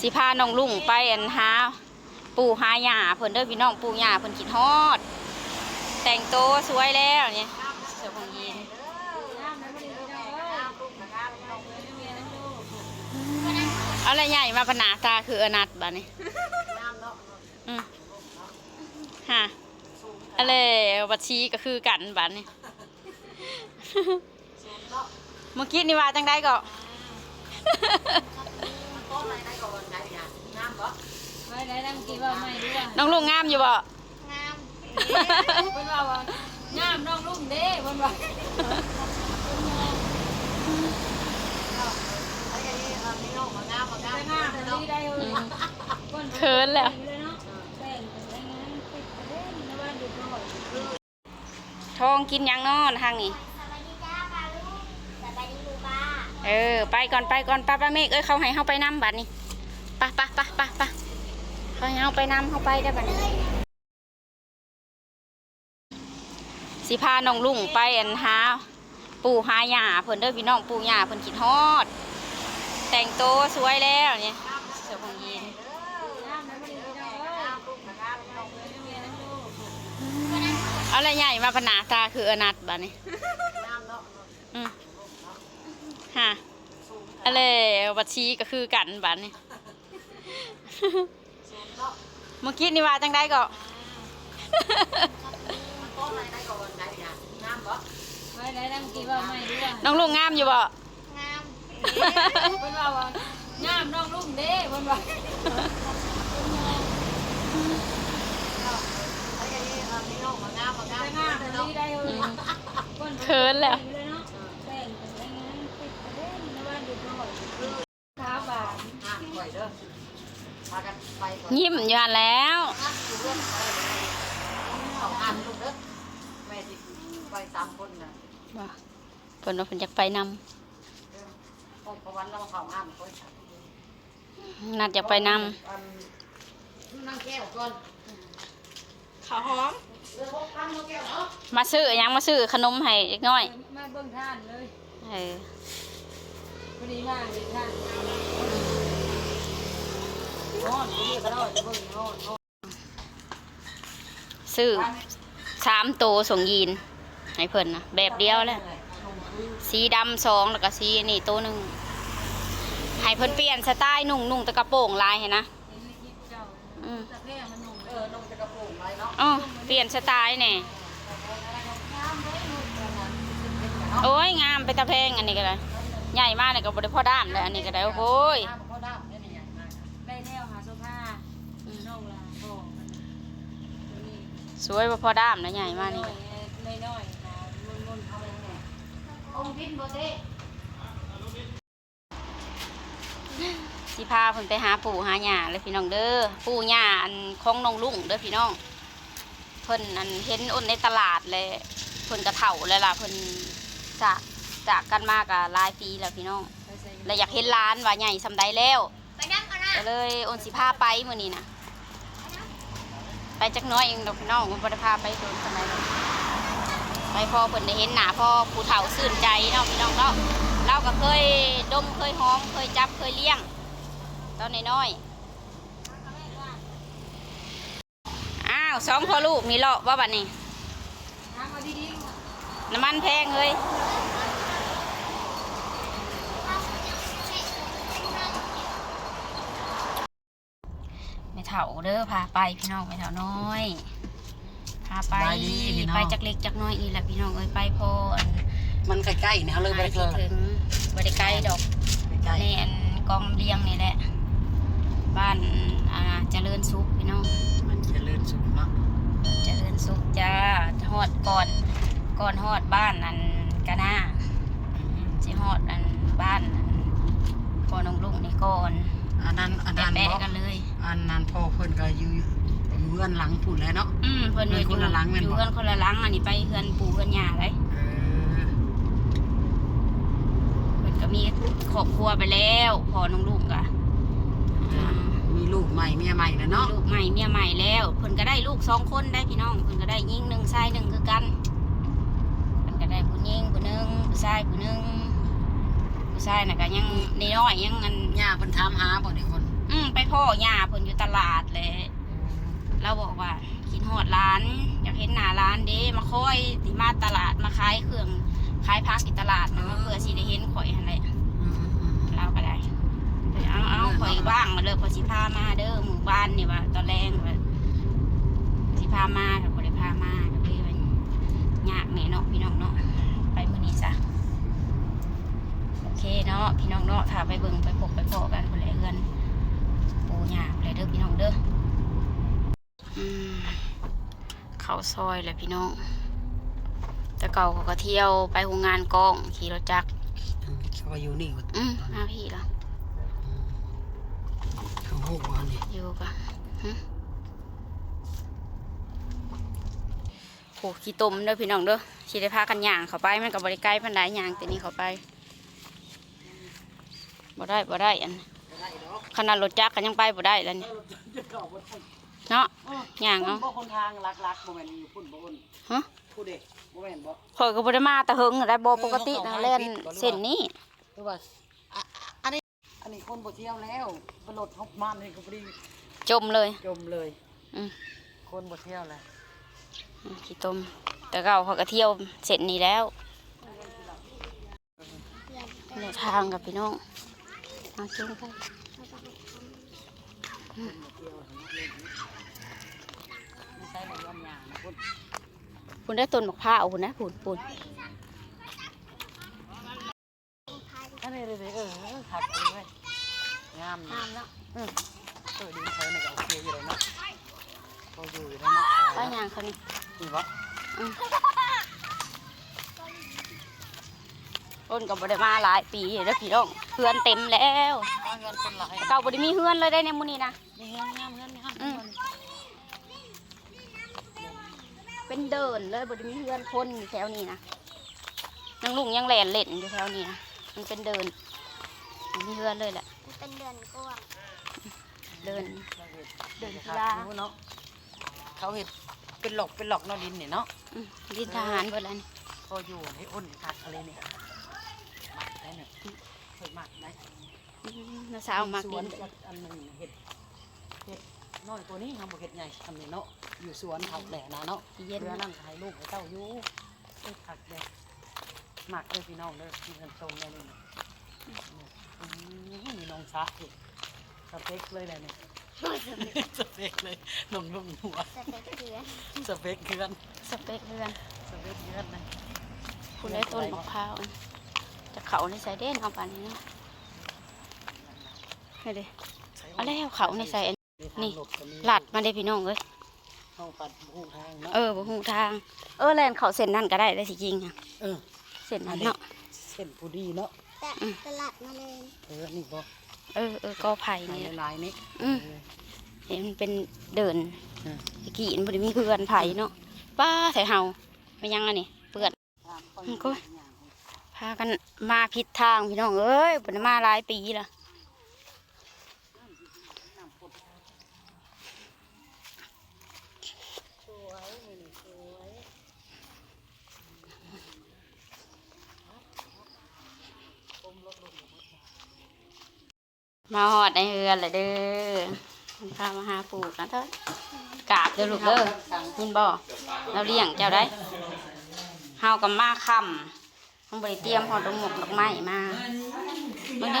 สิพาน้องลุงไปอันหาปู่หาหญ้าเพิ่นเด้อพี่น้องปู่หญ้าเพิ่นคิดฮอด แต่งตัวสวยแล้วเนี่ยเสื้อผงยีนเอาอะไรใหญ่มาพนาตาคืออนัดบ้านี้อืมฮะอะไรบัญชีก็คือกันบ้านี้เมื่อกี้นี่ว่าจังได้ก็ ไม่ได้ดังกี่ว่าไม่ด้วยน้องลุงงามอยู่บ่งามเพิ่นว่าว่างามน้องลุงเด้เพิ่นว่าแต่งามแต่ดีได้เอ้ยคนเขินแล้วเลยเนาะแต่งแต่งงานติดประเด็นนะว่าเด็กน้อยทองกินหยังนอนทางนี้สวัสดีจ้าปลาลูกสวัสดีลูกป้าเออ ไปก่อนไปก่อนป้าป้าเมฆเอ้ยเขาให้เขาไปนำบัดนี้ไปไปไปไปไปเขา ให้เขาไปนำเขาไปได้บัดนี้สิพาน้องลุงไปอันหาปู่หาหญ้าเพิ่นเด้อพี่น้องปู่หญ้าเพิ่นคิดฮอด แต่งโตสวยแล้วเนี่ยเสื้อผงยีนงามนะบ่ได้เอะลูกเอาอะไรใหญ่มาพนาตาคืออนัดบ้านี้อืมฮะอะไรบัชีก็คือกันบ้านี้ เมื่อกี้นี่ว่าจังได้ก็ไม่ได้ดังกี่ว่าไม่ด้วยน้องลุงงามอยู่บ่งามเพิ่นว่าว่างามน้องลุงเด้เพิ่นว่าแต่งามแต่ดีได้เอ้ยเขินแล้ว แต่งแต่งงานติดประเด็นนะว่าเด็กน้อยขาบาน ยิ้มอยู่หันแล้วไปสามคนนะบ่เพิ่นว่าเพิ่นอยากไปนพอประวันเราเขาห้ามคนำนัดอยากไปนนั่งแก้วก่อนข้าวหอมเรือพกพันมาแก้วเนาะมาซื้อหยังมาซื้อขนมให้เล็กน้อยมาเบิ่งท่านเลยเออพอดีมากเลยท่าน ซื้อสามโตวส่งยีนให้เพิ่นนะแบบเดียวแหละสีดำสองแล้วก็สีนี่ตัวหนึ่งให้เพิ่นเปลี่ยนสไตล์นุ่งนุ่งแตะกระโปรงลายให้นะเห็นในคลิปเจ้าอืมตะแคร่มันนุ่มเออนมจะกระโปรงไรเนาะอ๋อเปลี่ยนสไตล์แน่โอ้ยงามไปตะเพงอันนี้ก็ได้ใหญ่มากเลยก็บริพ่อด้ามเลยอันนี้ก็ได้โอ้โหย ห้ามพ่อด้ามได้ไหมยังไง ได้แนวหาโซฟาน้องลาบอกมันตัวนี้ สวยบ่พ่อด้ามนะใหญ่มากนี่น้อยน้อยๆนะมุนๆเอาไปแน่องค์พินโบเต้สิพาเพิ่นไปหาปู่หาหญ้าเลยพี่น้องเด้อปู่หญ้าอันของน้องลุงเด้อพี่น้องเพิ่นอันเห็นอ้นในตลาดเลยเพิ่นกระเถ่าเลยล่ะเพิ่นจากจากกันมากะหลายปีแล้วพี่น้องไปใส่แล้วอยากเห็นร้านว่าใหญ่สำใดแล้วไปนั่งก่อนนะก็เลยโอนสิพาไปมื้อนี้นะ ไปจักน้อยเองดอกพี่น้องบ่ได้พาไปโดนปานใดหรไปพอเพิ่นได้เห็นหน้าพอผู้เฒ่าซื่นใจเนาะพี่น้องเนาะเราก็เคยดมเคยหอมเคยจับเคยเลี้ยงตอนน้อยๆอ้าวสองพ่อลูกมีเลาะว่าบัดนี้น้ำมันแพงเฮ้ยไม่เถ่าเด้อพาไปพี่น้องไม่เถ่าน้อยพาไปไปจักเล็กจักน้อยนี่แหละพี่น้องเอ้ยไปพออันมันใกล้ๆเนี่ยเอาเลยไปไปเลยถึงบริไกลดอกใกล้ในอันกองเลี้ยงนี่แหละ บ้านอ่าเจริญสุขพี่น้องมันจะลื่นสุดเนาะเจริญสุขจ้าฮอดก่อนก่อนฮอดบ้านอันกะหน้าสิฮอดอันบ้านอันพ่อน้องลุงนี่ก่อน อันนั้นอันแปะนั้นแปะบ่กันเลย อันนั้นพ่อเพิ่นก็อยู่อยู่เรือนหลังพุ่นแล้วเนาะ อืมเพิ่นเฮือนคนละหลังแม่นบ่ อยู่เฮือนคนละหลังอันนี้ไปเฮือนปู่เฮือนย่าเลยเออเพิ่นก็มีครอบครัวไปแล้วพ่อน้องลุงก็อ่ามีลูกใหม่เมียใหม่แล้วมีเนาะลูกใหม่เมียใหม่แล้ว เพิ่นก็ได้ลูกสองคนได้พี่น้องเพิ่นก็ได้ยิงหนึ่งชายหนึ่งคือกันเพิ่นก็ได้ผู้หญิงผู้หนึ่งผู้ชายผู้หนึ่ง ผู้ชายน่ะก็ยังน้อยๆยังอันย่าเพิ่นถามหาบ่นี่คนอืมไปไปพ่อย่าเพิ่นอยู่ตลาดแหละเราบอกว่ากินหอดร้าน อยากเห็นหน้าร้านเด้มาค่อยสิมาตลาดมาขายเครื่องขายพักที่ตลาดนะเพื่อสิได้เห็นข่อยหั่นแหละอืมอืมเราก็ได้เอาเอาข่อยว่างมาเลยพอสิพามาเด้อหมู่บ้านนี่ว่าตอนแรงว่าสิพามาแต่บ่ได้พามาก็เลยว่ายากแน่เนาะพี่น้องเนาะไปมื้อนี้ซะโอ เคเนาะพี่น้องเนาะถ้าไปเบิ่งไปพบไปพอกันคนละเฮือนปูยากเลยเด้อพี่น้องเด้ออืมเข้าซอยเลยพี่น้องแต่เก่าเขาก็เที่ยวไปโรงงานกองขี่รถจักรอืมเขาว่าอยู่นี่ก็อืมมาพี่แล้วเขาหูว่านี่อยู่ปะหึโหขี้ตมเด้อพี่น้องเด้อสิได้พากันย่างเข้าไปมันกับบริใกล้พันไดย่างแต่นี้เข้าไป บ่ได้บ่ได้อันขนาดรถจักรก็ยังไปบ่ได้แล้วนี่เนาะย่างเอาบ่คนทางลักๆบ่แม่นอยู่พุ่นบ่พุ่นฮะผู้เด็กบ่แม่นบ่ข่อยก็บ่ได้มาแต่เฮิงได้บ่ปกตินะเล่นเส้นนี้หรือว่าอะอันนี้อันนี้คนบ่เที่ยวแล้วไปรถฮอกมันนี่ก็บ่ได้จมเลยจมเลยอืมคนบ่เที่ยวแล้วขี้ตมแต่เก่าเขาก็เที่ยวเส้นนี้แล้วเดินทางกับพี่น้อง มาจงไปไม่ใช่ในย่อมยางนะพุ่นคุณได้ต้นมะพร้าวคุณนะคุณคุณอันนี้เลยเออขัดไปเลยงามนะน้ำแล้วเออดีใช้ในก็โอเคอยู่เลยเนาะก็อยู่อยู่แล้วเนาะป้ายางเขานี่นี่บ่ ต้นกับบได้มาหลายปีแล้วพี่น้องเฮือนเต็มแล้วเอาเงินคนหลายเก่าบได้มีเฮือนเลยได้ในมื้อนี้นะนี่เงินงามเงินงามอืมเป็นเดินเลยบได้มีเฮือนคนอยู่แถวนี้นะนังลุงยังแหลนเล่นอยู่แถวนี้นะมันเป็นเดินบ่มีเฮือนเลยแหละมันเป็นเดือนกว่าเดินเดินคกีรัฬาบเนาะเขาเห็ดเป็นหลอกเป็นหลอกเนาะดินเนี่ยเนาะอืมดินทหารเบิดแล้วนี่พออยู่ให้อ้นคักอะไรเนี่ยหมัก ได้เนี่ยเคยหมักได้อืมน้าสาวมากสดิวนนจักอันหนึ่งเห็ดเห็ดน้อยตัวนี้ทำบุเห็ดใหญ่ทำเนี่ยเนาะอยู่สวนผักแดดนะเนาะ เย็นเรือนั่งถ่ายรูปให้เต้าอยู่เฮ็ดผักแดดหมักเลยพี่น้องเด้อพี่กันชมได้เลยเนี่ยอืมมีน้องช้าอีกสเปคเลยแหละเนี่ยสเปคเลยนมนุ่มหัวจะเป็นเดือนสเปคเพื่อนสเปกเฮือนสเปคเพื่อนนะคุณได้ต้นมะพร้าวนี่ จะเขาในใส่เด่นเอาปานนี้เนาะให้เลยเอาแล้วเขาในใส่อันนี่หลัดมาได้พี่น้องเอ้ยเข้าปัดหูทางเนาะเออบ่ฮู้ทาง เออแล่นเขาเส้นนั่นก็ได้ได้สิจริงอะเออเส้นนั้นเนาะเส้นผู้ดีเนาะแต่ตลาดมาเลยเออนี่บ่เออเออก็ไผ่ทางนี่แหละลายๆนี่อืมเออเห็นมันเป็นเดินเออตะกี้มันบ่ได้มีเพื่อนไผ่เนาะป้าใส่เฮาไม่ยังอันนี้เปื้อนมันก็ พากันมาผิดทางพี่น้องเอ้ยบ่ได้มาหลายปีละมาหอดในเฮือนเลยเด้อพามาหาปลูกนะเถอะกราบเด้อลูกเด้อยินบ่เราเลี้ยงเจ้าได้เฮากับมาค่ำ มันบริเตรียมหอดดอกหมกดอกไม้มาเบิ่งเด้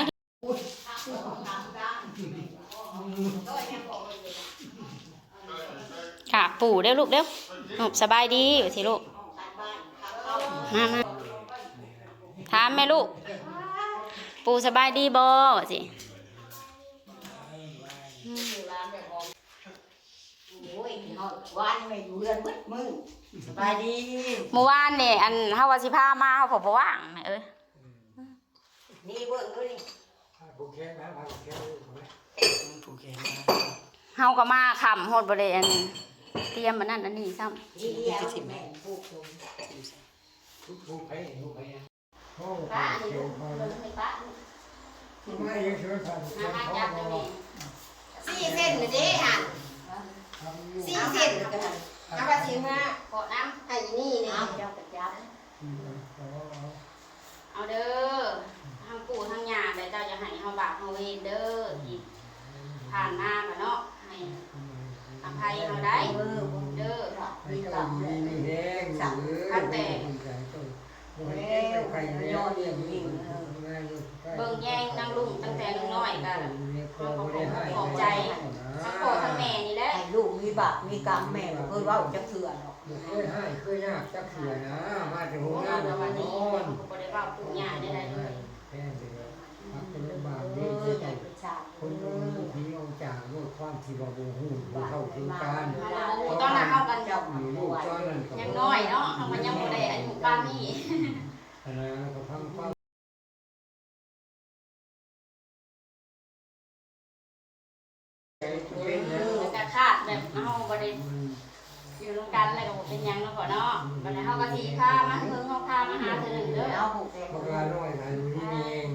ค่ะ ปู่เด้อลูกเด้อหนูสบายดีอยู่สิลูก มามาถามแม่ลูก ปู่สบายดีบ่สิ วันไม่อยู่เรือนมืดมืดสบายดีเมื่อวานนี่อันเฮาว่าสิพามาเฮาพอบ่ว่างแม่เอ้ยนี่เบิ่งดูนี่ผูกแขนเฮาก็มาค่ำฮอดบ่ได้อันเตรียมอันนั้นอันนี้ซ้ำนี่จะสิแม่ผูกลงป้าอันนี้ลูกเบิ่งให้ป้ามามาจับเลยนี่สี่เส้นเลยเด้อะ สี่เส้นกันเอาไปสิมาเกาะน้ำไอ้นี่นี่เอาเจ้าก็จับเอาเด้อทางปู่ทางย่าแต่เจ้าจะให้เฮาบากเฮาเวรเด้อที่ผ่านมาก็เนาะให้อภัยเราได้เออบ่เด้อมีมีตัตับบเลมียแห้งหรืออันแต่ไข่ยอดอย่างนี้เบิ่งแย่งนางลุงตั้งแต่น้อยๆก็ขอบใจทั้งพ่อทั้ บาปมีกรรมแม่บ่เคยเว้าจักเทื่อหรอกเคยให้เคยยากจักเสือนะ มาถึงโอ้โรงานแต่มาวันนนี้อนบ่ได้เว้าปู่ย่าได้เลยแค่เดียวพักเป็นบาปเอดีอที่ใจไปชาติคนมีผีองจากโลกความที่ว่าบูหูบูเข้าถึงการตอนนั้นเฮากันเจ้าอยู่ลูกตอนนั้นก็ยังน้อยเนาะเฮามันยังบ่ได้อายุปานนี้อันนั้นก็พัง แล้วก็คาดแบบเฮาบ่ได้อยู่ร่วมกันแล้วก็บ่เป็นหยังเนาะพ่อเนาะบัดนี้เฮาก็สิพามาเพิ่งเฮาพามาหาเทื่อหนึงเด้อเอาผูกแกพวกเราน้อยนะอยู่นี่เอง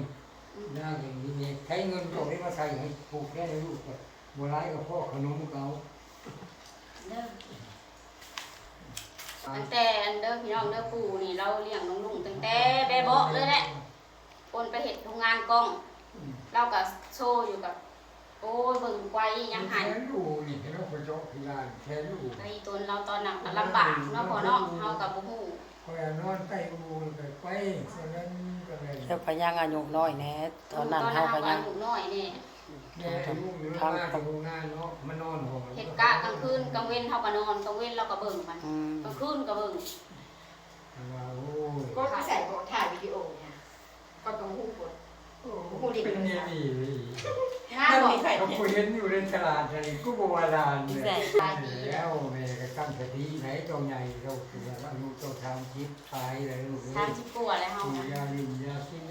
น่าอย่างนี้เองใช้เงินตกได้มาใส่ให้ปลูกแค่ในลูกก็บัวร้ายกับพ่อขนมเขาเด้อตั้งแต่อันเด้อพี่น้องเด้อปู่นี่เราเลี้ยงน้องลุงตั้งแต่แบบเบาะเลยแหละโอนไปเฮ็ดโรงงานกล้อง เราก็โชว์อยู่กับ โอ้ยเบิ่งไกวยังหันแค่ลูกนี่แค่ลูกกระจกที่ร้านแค่ลูกไอ้ตนเราตอนนั้นก็ลำบากเนาะพ่อเนาะเฮากับบ่ฮู้คอยนอนใต้อูก็ไปฉะนั้นก็เลยเจ้าพยังอายุน้อยแน่ตอนนั้นเฮาพตยัองนน้อยนี่แม่ลูกอยู่โรงงานโรงงานเนาะมานอนห้องเฮ็ดกะกลางคืนกลางเว้นเฮาก็นอนกลางเว้นเราก็เบิ่งมันอืมกลางคืนก็เบิ่งว่าโอ้ยก็ไม่ใส่ของถ่ายวิดีโอเนี่ยก็ต้องหูกดเป็นนี่นี่งานบ่ เขาคุยเห็นอยู่ในตลาดอะไรกูบอกว่าลานเลยตายดีแล้วแม่ก็ตั้งสติไหนตัวใหญ่เราคือว่าลูกตัวทำคิดตายเลยลูกเอ้ย30กว่าแล้วเฮาอยู่นะยาลินยากิน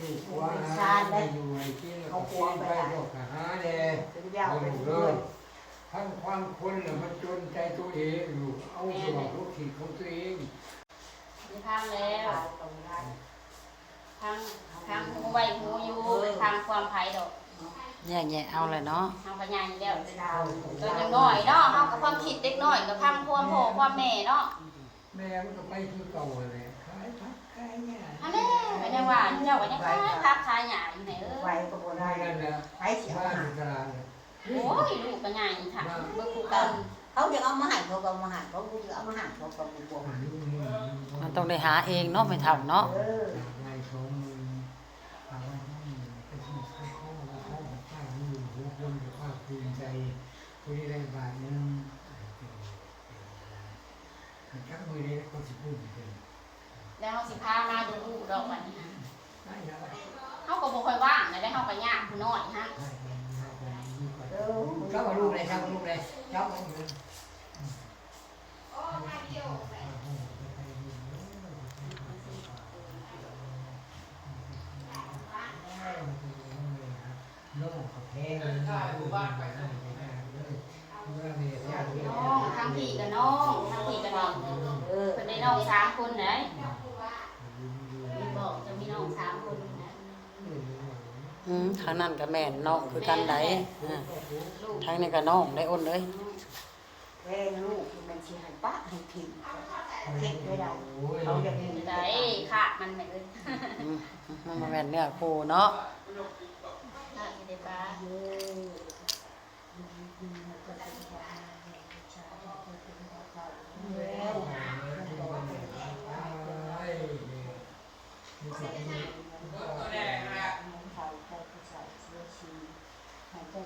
ลูกว่าหาได้อยู่ในกินแล้วก็กินไปพวกหาแดงเป็นยาวเอาเป็นลูกเพื่เอ้อยนทั้งความคนน่ะมันจนใจตัวเองลูกเอาตัวทุกทีของตัวเองมีทางแล้วทางทางหูไว้หูอยู่ทางความภัยดอก แย่แย่เอาเลยเนาะทางปัญญาอยู่แล้วตอนยังน้อยเนาะเฮากับความคิดเด็กน้อยกับพังความพ่อความแม่เนาะแม่มันก็ไปคือเก่าเลยขายผักขายหญ้าอันนี้ก็ยังว่าเจ้าก็ยังขายพักขายหญ้าอยู่ไหนเอไว้อก็บ่ได้ได้นั่นแหละไปเสียบ้านหาในตลาดน่ะโอ้ยลูกก็ใหญ่ค่ะเบิ่งคู่กันเขาจะเอามาให้เขาก็เอามาให้เขาจะเอามาให้เขาก็บ่บอกมันต้องได้หาเองเนาะไม่เท่าเนาะเออ นายสองมือเอาไว้ให้ไปที่ข้าวข้าวข้าวข้าวมือหัวคนกับภาคภูมิใจผู้ที่ได้บาทนึงมันชักมือได้คนสิพูดเป็น แล้วเฮาสิพามาดูลูกดอกบัดนี้ฮะ ได้แล้ว เฮาก็บ่ค่อยว่างได้เฮา ก็ยากผู้น้อยฮะได้ได้ได้ดีกว่าเจ้าลูกเลยเจ้าลูกเลยเจ้าลูกเลยจับน้องทางพี่กับน้องทางพี่กับน้องเออเพิ่นได้น้องสามคนเด้มีบอกจะมีน้องสามคนนะ อืมทางนั้นก็แม่นเนาะคือกันได้อ่าลูกทางนี้ก็น้องได้อ้นเลยแม่ลูกมันสิให้ปะให้กินเก็บไว้ได้เขาจะมีได้ค่ะ มันแม่เอ้ยอืมมันบ่แม่นเนื้อคู่เนาะค่ะสิได้ ปลา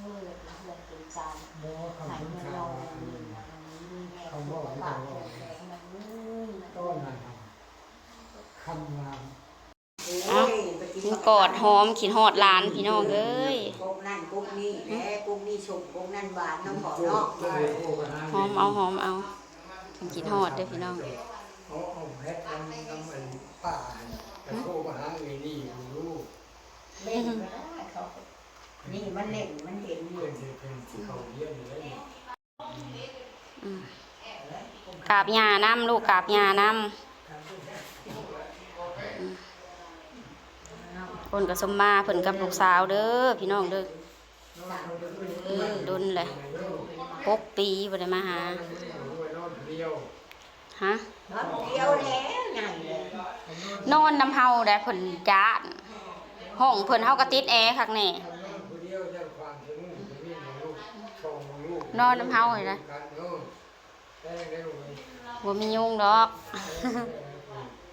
เออแล้วโมคำพูดข่าวเขาบอกที่เขาบอกต้นนั่นคำว่ากินกอดหอมขินหอดหลานพี่น้องเอ้ยกุ๊กนั่นกุ๊กนี่แม่กุ๊กนี่ชมกุ๊กนั่นหวานน้ำหอมเนาะ หอมเอาหอมเอากินหอดเด้อพี่น้อง เขาเอาแพทย์ทำทำมันป่าแต่โทรมาหาเอนี่ลูกเล่นก็ได้เขานี่มันเล่นมันเห็นอยู่เป็นเป็นเขาเยี่ยมเลยกาบยาน้ำลูกกาบยาน้ำคนกับสมมาเพิ่นกับลูกสาวเด้อพี่น้องเด้อเออดุนเลยหกปีบ่ได้มาหาฮะ นอนเดียวแล้วใหญ่เลยนอนน้ำเฮาได้เพิ่นจานห้องเพิ่นเฮาก็ติดแอร์คักแน่คนเดียวจะฟังถึงถึงนี่ลูกชงลูกนอนน้ำเฮาเลยนะกันเออได้ได้ลูกบ่มียุงดอก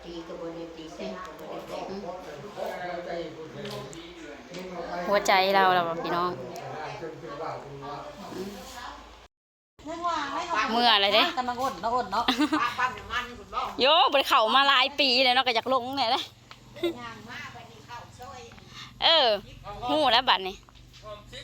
ตีกับบนตีเส้นกับบนเส้นหัวใจเราเราพี่น้อง เมื่ออะไรเด้กันมาอดเนาะอดเนาะป้าปั้นน้ำมันคุณบอกโยบ่ได้เข้ามาหลายปีแล้วเนาะก็อยากลงแน่เลยยางมากไปนี่เข้าช่วยเออฮู้แล้วบัดนี้ความคิด